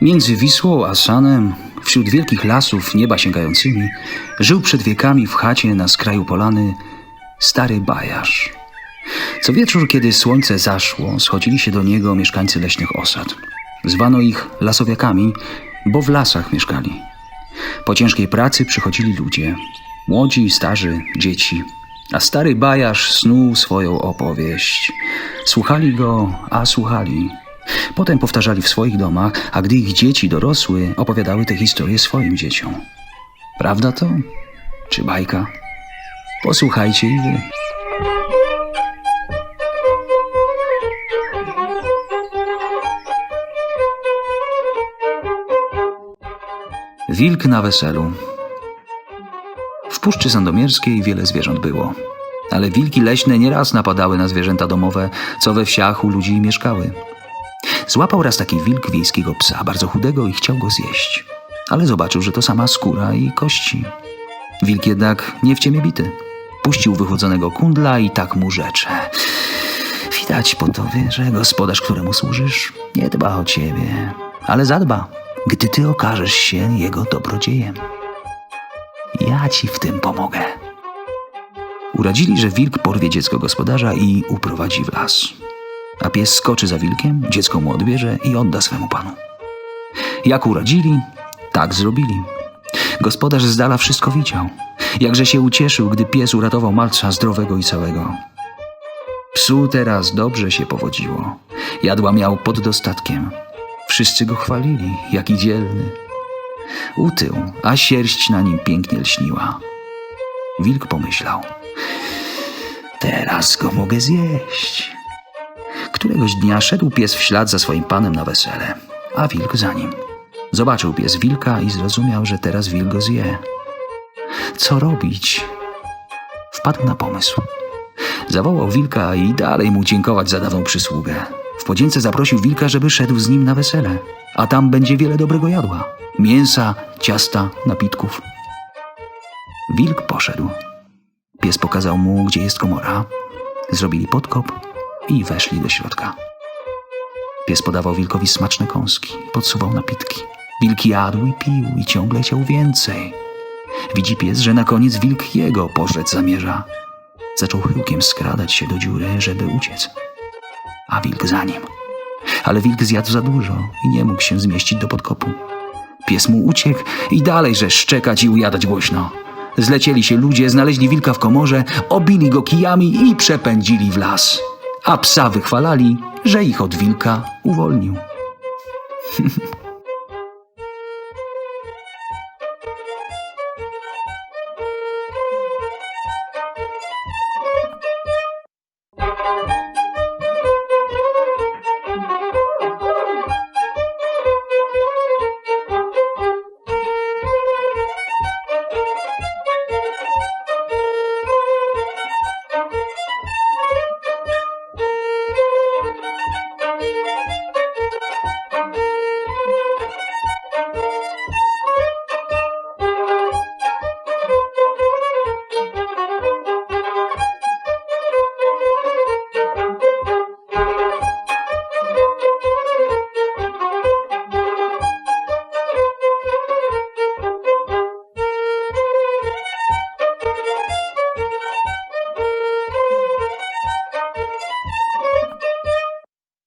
Między Wisłą a Sanem, wśród wielkich lasów nieba sięgającymi, żył przed wiekami w chacie na skraju polany stary bajarz. Co wieczór, kiedy słońce zaszło, schodzili się do niego mieszkańcy leśnych osad. Zwano ich lasowiakami, bo w lasach mieszkali. Po ciężkiej pracy przychodzili ludzie, młodzi, starzy, dzieci, a stary bajarz snuł swoją opowieść. Słuchali go, a słuchali. Potem powtarzali w swoich domach, a gdy ich dzieci dorosły, opowiadały te historie swoim dzieciom. Prawda to? Czy bajka? Posłuchajcie i wy. Wilk na weselu. W Puszczy Sandomierskiej wiele zwierząt było. Ale wilki leśne nieraz napadały na zwierzęta domowe, co we wsiach u ludzi mieszkały. Złapał raz taki wilk wiejskiego psa, bardzo chudego i chciał go zjeść. Ale zobaczył, że to sama skóra i kości. Wilk jednak nie w ciemię bity. Puścił wychłodzonego kundla i tak mu rzecze. Widać po tobie, że gospodarz, któremu służysz, nie dba o ciebie, ale zadba, gdy ty okażesz się jego dobrodziejem. Ja ci w tym pomogę. Uradzili, że wilk porwie dziecko gospodarza i uprowadzi w las. A pies skoczy za wilkiem, dziecko mu odbierze i odda swemu panu. Jak uradzili, tak zrobili. Gospodarz z dala wszystko widział. Jakże się ucieszył, gdy pies uratował malca zdrowego i całego. Psu teraz dobrze się powodziło. Jadła miał pod dostatkiem. Wszyscy go chwalili, jaki dzielny. Utył, a sierść na nim pięknie lśniła. Wilk pomyślał. Teraz go mogę zjeść. Któregoś dnia szedł pies w ślad za swoim panem na wesele, a wilk za nim. Zobaczył pies wilka i zrozumiał, że teraz wilk go zje. Co robić? Wpadł na pomysł. Zawołał wilka i dalej mu dziękować za dawną przysługę. W podzięce zaprosił wilka, żeby szedł z nim na wesele, a tam będzie wiele dobrego jadła. Mięsa, ciasta, napitków. Wilk poszedł. Pies pokazał mu, gdzie jest komora. Zrobili podkop i weszli do środka. Pies podawał wilkowi smaczne kąski, podsuwał napitki. Wilk jadł i pił i ciągle chciał więcej. Widzi pies, że na koniec wilk jego pożreć zamierza. Zaczął chyłkiem skradać się do dziury, żeby uciec. A wilk za nim. Ale wilk zjadł za dużo i nie mógł się zmieścić do podkopu. Pies mu uciekł i dalej że szczekać i ujadać głośno. Zlecieli się ludzie, znaleźli wilka w komorze, obili go kijami i przepędzili w las. A psa wychwalali, że ich od wilka uwolnił.